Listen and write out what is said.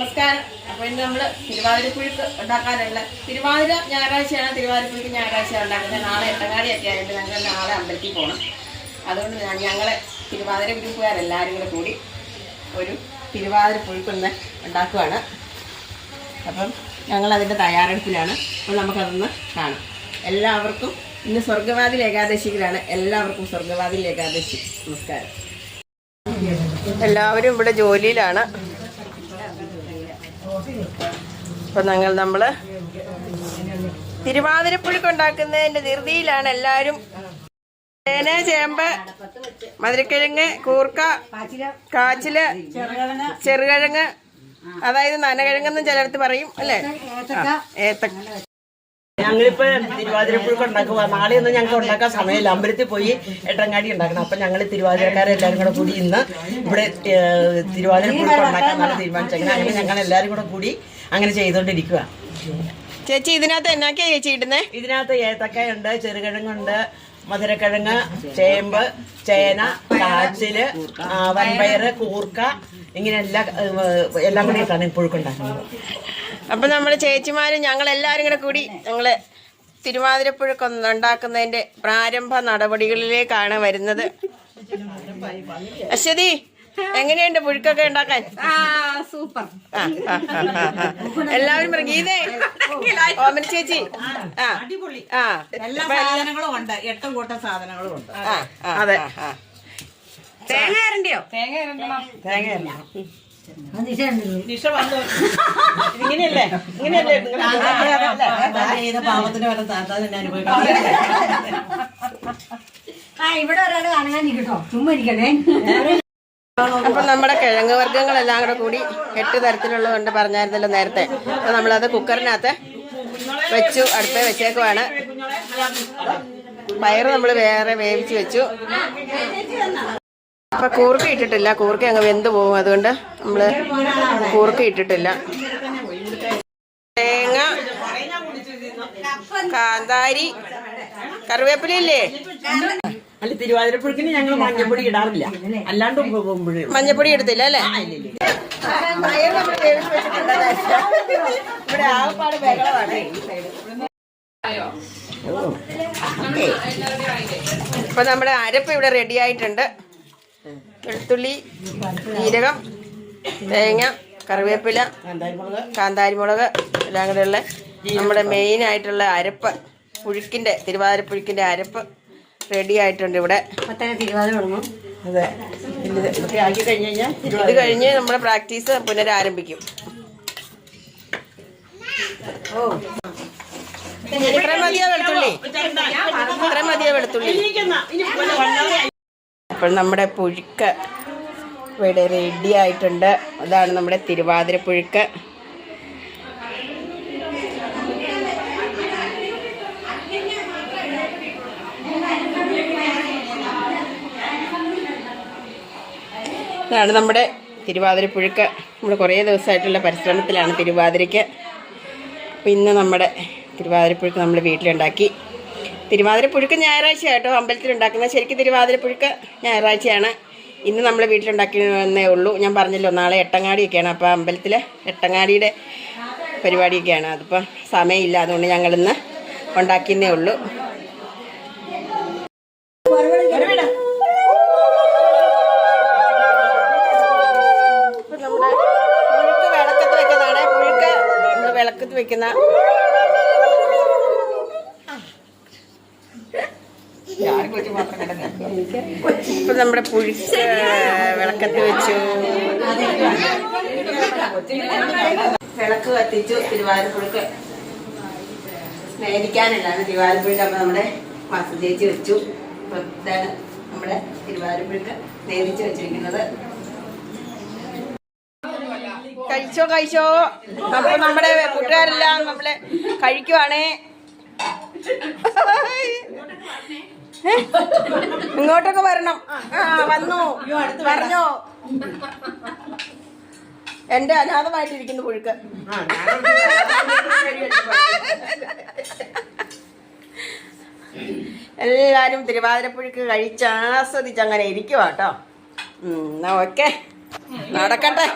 നമസ്കാരം. അപ്പൊ ഇന്ന് നമ്മൾ തിരുവാതിരപ്പുഴുക്ക് ഉണ്ടാക്കാനുള്ള തിരുവാതിര ഞായറാഴ്ചയാണ് തിരുവാതിരപ്പുഴുക്ക് ഞായറാഴ്ച ഉണ്ടാക്കുന്നത്. നാളെ എട്ടങ്ങാടിയൊക്കെ ആയിട്ട് ഞങ്ങൾ നാളെ അമ്പലത്തിൽ പോകണം അതുകൊണ്ട് ഞങ്ങളെ തിരുവാതിര ഗ്രൂപ്പുകാരെല്ലാവരും കൂടെ കൂടി ഒരു തിരുവാതിര പുഴുക്കൊന്ന് ഉണ്ടാക്കുവാണ്. അപ്പം ഞങ്ങൾ അതിന്റെ തയ്യാറെടുപ്പിലാണ്. അപ്പോൾ നമുക്കതൊന്ന് കാണാം. എല്ലാവർക്കും ഇന്ന് സ്വർഗവാതിൽ ഏകാദശിയിലാണ്. എല്ലാവർക്കും സ്വർഗവാതിൽ ഏകാദശി. നമസ്കാരം. എല്ലാവരും ഇവിടെ ജോലിയിലാണ്. അപ്പൊ ഞങ്ങൾ നമ്മൾ തിരുവാതിരപ്പുഴുക്ക് ഉണ്ടാക്കുന്നതിന്റെ ധൃതിയിലാണ് എല്ലാരും ചേന ചേമ്പ് മധുരക്കിഴങ്ങ് കൂർക്ക കാച്ചിൽ ചെറുകിഴങ്ങ് അതായത് നനകിഴങ്ങെന്നും ചിലടത്ത് പറയും അല്ലേ? ഏത്തക്ക. ഞങ്ങളിപ്പോ തിരുവാതിരപ്പുഴക്ക് ഉണ്ടാക്കുക നാളെ ഒന്നും ഞങ്ങൾക്ക് ഉണ്ടാക്കാൻ സമയമില്ല. അമ്പലത്തിൽ പോയി എട്ടങ്ങാടി ഉണ്ടാക്കണം. അപ്പൊ ഞങ്ങൾ തിരുവാതിരക്കാരെല്ലാരും കൂടെ കൂടി ഇന്ന് ഇവിടെ തിരുവാതിരപ്പുഴക്ക് ഉണ്ടാക്കാന്നാണ് തീരുമാനിച്ചത് അങ്ങനെ ഞങ്ങൾ എല്ലാരും കൂടെ കൂടി അങ്ങനെ ചെയ്തോണ്ടിരിക്കുക ചേച്ചി ഇതിനകത്ത് എന്നാക്കിയാ ചേച്ചി ഇടുന്നേ? ഇതിനകത്ത് ഏത്തക്കയുണ്ട് ചെറുകിഴങ്ങുണ്ട് മധുരക്കിഴങ്ങ് ചേമ്പ് ചേന കാച്ചിൽ വൻപയർ കൂർക്ക ഇങ്ങനെ എല്ലാ എല്ലാം കൂടി ഇട്ടാണ് പുഴുക്കുണ്ടാക്കുന്നത് അപ്പൊ നമ്മൾ ചേച്ചിമാരും ഞങ്ങൾ എല്ലാരും കൂടെ കൂടി ഞങ്ങൾ തിരുവാതിരപ്പുഴക്ക് ഉണ്ടാക്കുന്നതിന്റെ പ്രാരംഭ നടപടികളിലേക്കാണ് വരുന്നത്. അശ്വതി എങ്ങനെയുണ്ട് പുഴുക്കൊക്കെ ഉണ്ടാക്കാൻ? സൂപ്പർ. എല്ലാവരും പറയും ഗീതേ ഓമന ചേച്ചി. ആ ആ. എല്ലാ സാധനങ്ങളും ഉണ്ട്. എട്ടും കൂട്ടം സാധനങ്ങളും ഉണ്ട്. അതെ. തേങ്ങ തേങ്ങ തേങ്ങയല്ല നിഷ വന്നു. ഇങ്ങനെയല്ലേ? ഇങ്ങനെയല്ലേ? പാവത്തിന് തന്നെ ആ ഇവിടെ ഒരാൾ കാണാൻ കേട്ടോ ചുമ്മാ ഇരിക്കണേ. അപ്പൊ നമ്മുടെ കിഴങ്ങ് വർഗങ്ങളെല്ലാം കൂടെ കൂടി എട്ട് തരത്തിലുള്ളതുണ്ട് പറഞ്ഞായിരുന്നല്ലോ നേരത്തെ. അപ്പൊ നമ്മളത് കുക്കറിനകത്ത് വെച്ചു അടുപ്പേ വെച്ചേക്കുവാണ്. പയറ് നമ്മൾ വേറെ വേവിച്ച് വെച്ചു. അപ്പൊ കൂർക്ക ഇട്ടിട്ടില്ല. കൂർക്ക അങ്ങ് വെന്ത് പോകും. അതുകൊണ്ട് നമ്മൾ കൂർക്ക ഇട്ടിട്ടില്ല. തേങ്ങ കാന്താരി കറിവേപ്പിലയില്ലേ അല്ല തിരുവാതിരപ്പുഴക്കിന് ഞങ്ങൾ മഞ്ഞപ്പൊടി ഇടാറില്ല. അല്ലാണ്ട് മഞ്ഞപ്പൊടി എടുത്തില്ല അല്ലേ. ഇവിടെ ആകപ്പാട് ബഹളമാണ്. ഇപ്പൊ നമ്മുടെ അരപ്പ് ഇവിടെ റെഡി ആയിട്ടുണ്ട്. വെളുത്തുള്ളി ജീരകം തേങ്ങ കറിവേപ്പില കാന്താരിമുളക് എല്ലാം കൂടെയുള്ള നമ്മുടെ മെയിൻ ആയിട്ടുള്ള അരപ്പ് തിരുവാതിര പുഴുക്കിന്റെ അരപ്പ് റെഡി ആയിട്ടുണ്ട് ഇവിടെ. അതെ. ഇത് കഴിഞ്ഞ് നമ്മുടെ പ്രാക്ടീസ് പുനരാരംഭിക്കും. ഇത്ര മതിയോ വെളുത്തുള്ളി? ഇത്ര മതിയോ വെളുത്തുള്ളി? അപ്പോൾ നമ്മുടെ പുഴുക്ക് ഇവിടെ റെഡി ആയിട്ടുണ്ട്. അതാണ് നമ്മുടെ തിരുവാതിര പുഴുക്ക്. ഇതാണ് നമ്മുടെ തിരുവാതിര പുഴുക്ക്. നമ്മൾ കുറേ ദിവസമായിട്ടുള്ള പരിശ്രമത്തിലാണ് തിരുവാതിരയ്ക്ക്. അപ്പോൾ ഇന്ന് നമ്മുടെ തിരുവാതിരപ്പുഴുക്ക് നമ്മൾ വീട്ടിലുണ്ടാക്കി. തിരുവാതിരപ്പുഴുക്ക് ഞായറാഴ്ച കേട്ടോ അമ്പലത്തിൽ ഉണ്ടാക്കുന്നത്. ശരിക്കും തിരുവാതിരപ്പുഴുക്ക് ഞായറാഴ്ചയാണ്. ഇന്ന് നമ്മൾ വീട്ടിലുണ്ടാക്കിയെന്നേ ഉള്ളൂ. ഞാൻ പറഞ്ഞല്ലോ നാളെ എട്ടങ്ങാടിയൊക്കെയാണ്. അപ്പോൾ അമ്പലത്തിലെ എട്ടങ്ങാടിയുടെ പരിപാടിയൊക്കെയാണ്. അതിപ്പോൾ സമയമില്ല. അതുകൊണ്ട് ഞങ്ങളിന്ന് ഉണ്ടാക്കിയെന്നേ ഉള്ളൂ. വിളക്കത്ത് വെക്കുന്ന ഇപ്പൊ നമ്മുടെ പുഴുക്ക് വിളക്കത്ത് വെച്ചു. വിളക്ക് കത്തിച്ചു തിരുവാതിരപ്പുഴക്ക് സ്നേഹിക്കാനല്ലാണ് തിരുവാതിരപ്പുഴുക്ക് അപ്പൊ നമ്മുടെ മാസം ചേച്ചി വെച്ചു. ഇതാണ് നമ്മുടെ തിരുവാതിരപ്പുഴക്ക് സ്നേഹിച്ച് വെച്ചിരിക്കുന്നത്. കഴിച്ചോ കഴിച്ചോ. അപ്പൊ നമ്മുടെ കൂട്ടുകാരെല്ലാം നമ്മളെ കഴിക്കുവാണേ? ഇങ്ങോട്ടൊക്കെ വരണം. ആ വന്നു. പറഞ്ഞോ എന്റെ അനാഥമായിട്ടിരിക്കുന്നു പുഴുക്ക്. എല്ലാരും തിരുവാതിരപ്പുഴുക്ക് കഴിച്ച് ആസ്വദിച്ച് അങ്ങനെ ഇരിക്കുവാട്ടോ ഉം, എന്നാ ഓക്കെ. നടക്കട്ടെ.